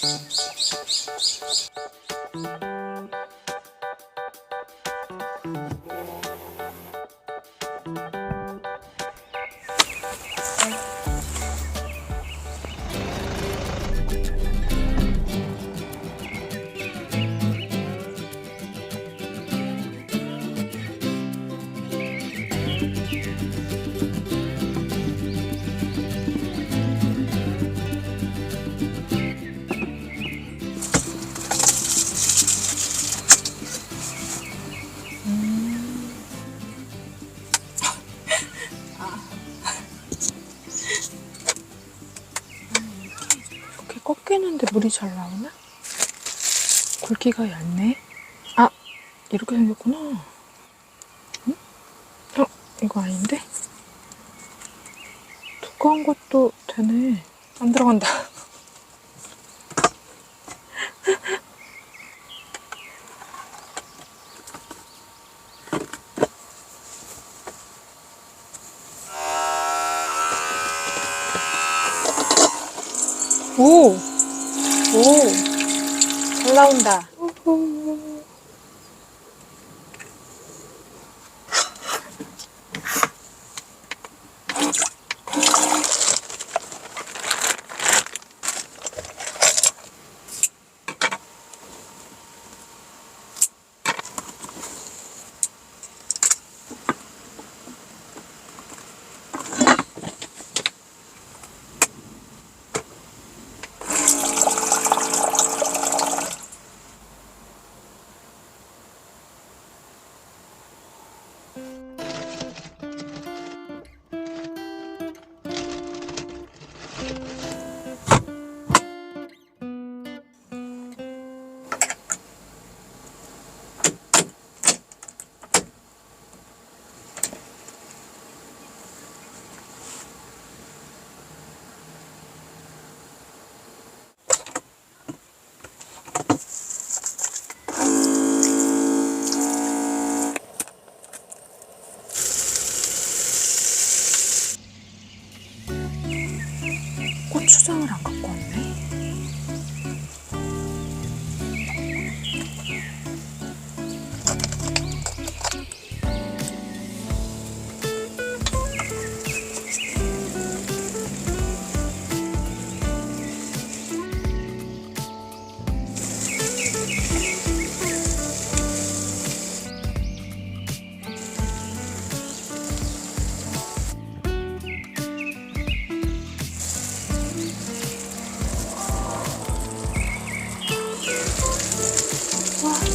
이 물이 잘 나오나? 굵기가 얇네. 아, 이렇게 생겼구나. 응? 어, 이거 아닌데? 두꺼운 것도 되네. 안 들어간다. 오! 오! 잘 나온다.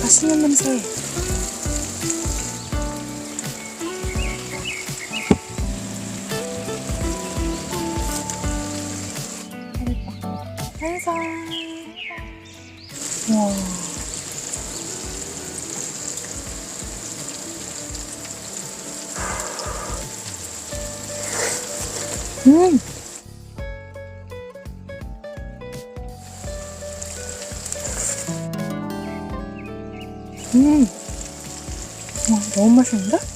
맛있는 냄새. 한상. 와. 음. 음. 와, 너무 맛있는데?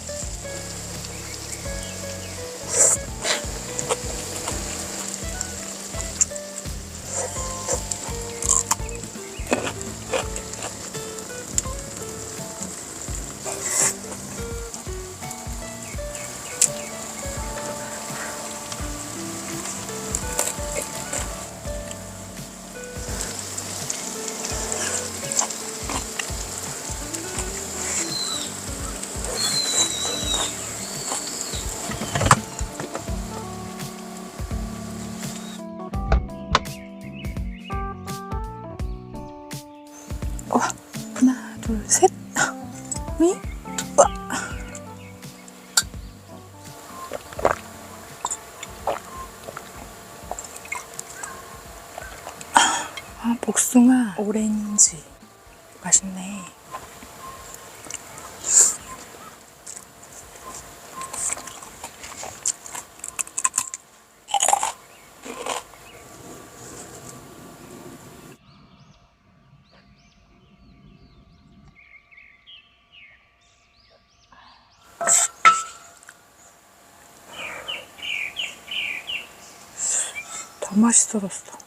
와, 하나, 둘, 셋. 위? 와. 아, 복숭아, 오렌지. 맛있네. 더 맛있어졌어.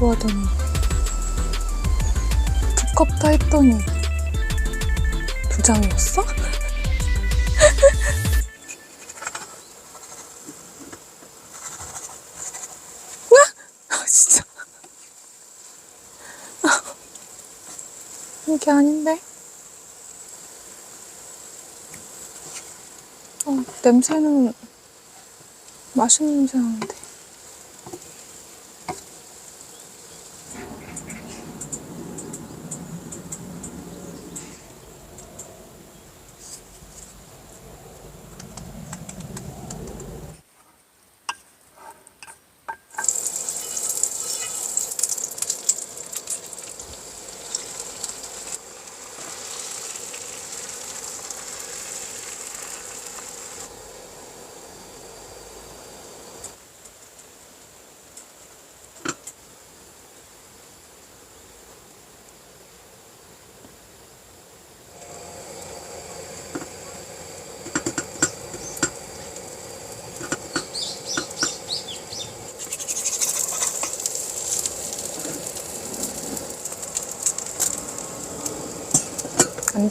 뛰어라고 하더니 두껍다 했더니 두 장이었어? 아 진짜. 이게 아닌데? 어, 냄새는 맛있는 냄새 나는데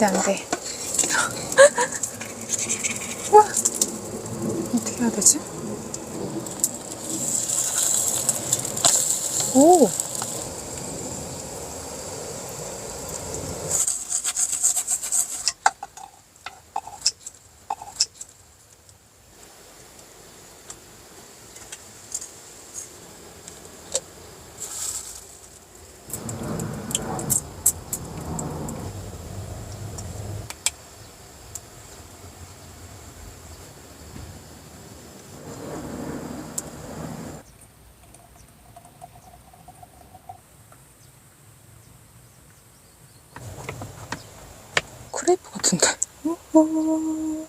안 돼, 안 돼. 와! 어떻게 해야 되지? 오! 같은데? 어?